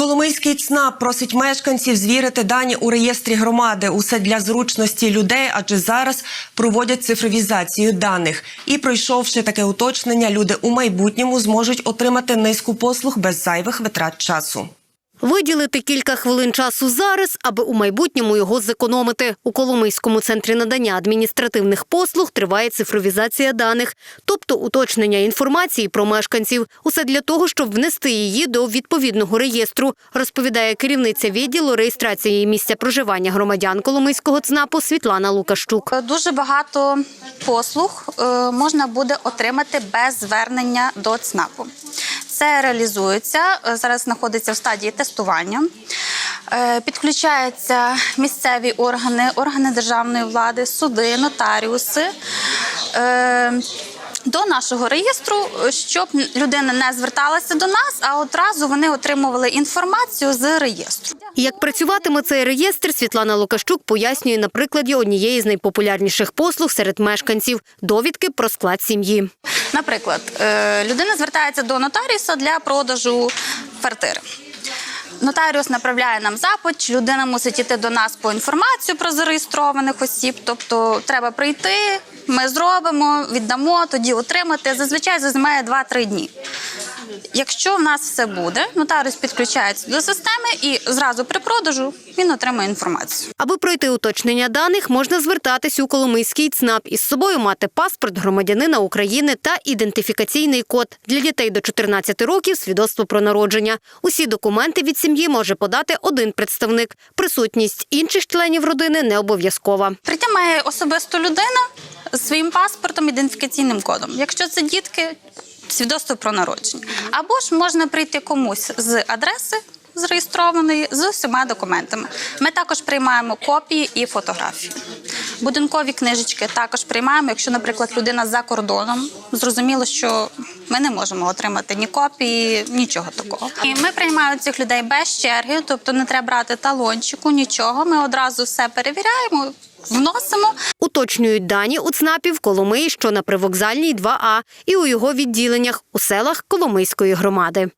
Коломийський ЦНАП просить мешканців звірити дані у реєстрі громади. Усе для зручності людей, адже зараз проводять цифровізацію даних. І пройшовши таке уточнення, люди у майбутньому зможуть отримати низку послуг без зайвих витрат часу. Виділити кілька хвилин часу зараз, аби у майбутньому його зекономити. У Коломийському центрі надання адміністративних послуг триває цифровізація даних, тобто уточнення інформації про мешканців. Усе для того, щоб внести її до відповідного реєстру, розповідає керівниця відділу реєстрації місця проживання громадян Коломийського ЦНАПу Світлана Лукащук. Дуже багато послуг е, можна буде отримати без звернення до ЦНАПу. Це реалізується е, зараз. Знаходиться в стадії тестування. Е, Підключаються місцеві органи, органи державної влади, суди, нотаріуси. е, До нашого реєстру, щоб людина не зверталася до нас, а одразу вони отримували інформацію з реєстру. Як працюватиме цей реєстр, Світлана Лукащук пояснює на прикладі однієї з найпопулярніших послуг серед мешканців довідки про склад сім'ї. Наприклад, е, людина звертається до нотаріуса для продажу квартири. Нотаріус направляє нам запит, людина мусить йти до нас по інформацію про зареєстрованих осіб. Тобто треба прийти, ми зробимо, віддамо, тоді отримати. Зазвичай займає 2-3 дні. Якщо в нас все буде, нотаріус підключається до системи і зразу при продажу він отримує інформацію. Аби пройти уточнення даних, можна звертатись у Коломийський ЦНАП із собою мати паспорт громадянина України та ідентифікаційний код для дітей до 14 років свідоцтво про народження. Усі документи від сім'ї може подати один представник. Присутність інших членів родини не обов'язкова. Прийти має особисто людина з своїм паспортом, ідентифікаційним кодом. Якщо це дітки, свідоцтво про народження. Або ж можна прийти комусь з адреси зареєстрованої з усіма документами. Ми також приймаємо копії і фотографії. Будинкові книжечки також приймаємо, якщо, наприклад, людина за кордоном. Зрозуміло, що ми не можемо отримати ні копії, нічого такого. І ми приймаємо цих людей без черги, тобто не треба брати талончику, нічого. Ми одразу все перевіряємо, вносимо. Уточнюють дані у ЦНАПів Коломиї, що на привокзальній 2А, і у його відділеннях у селах Коломийської громади.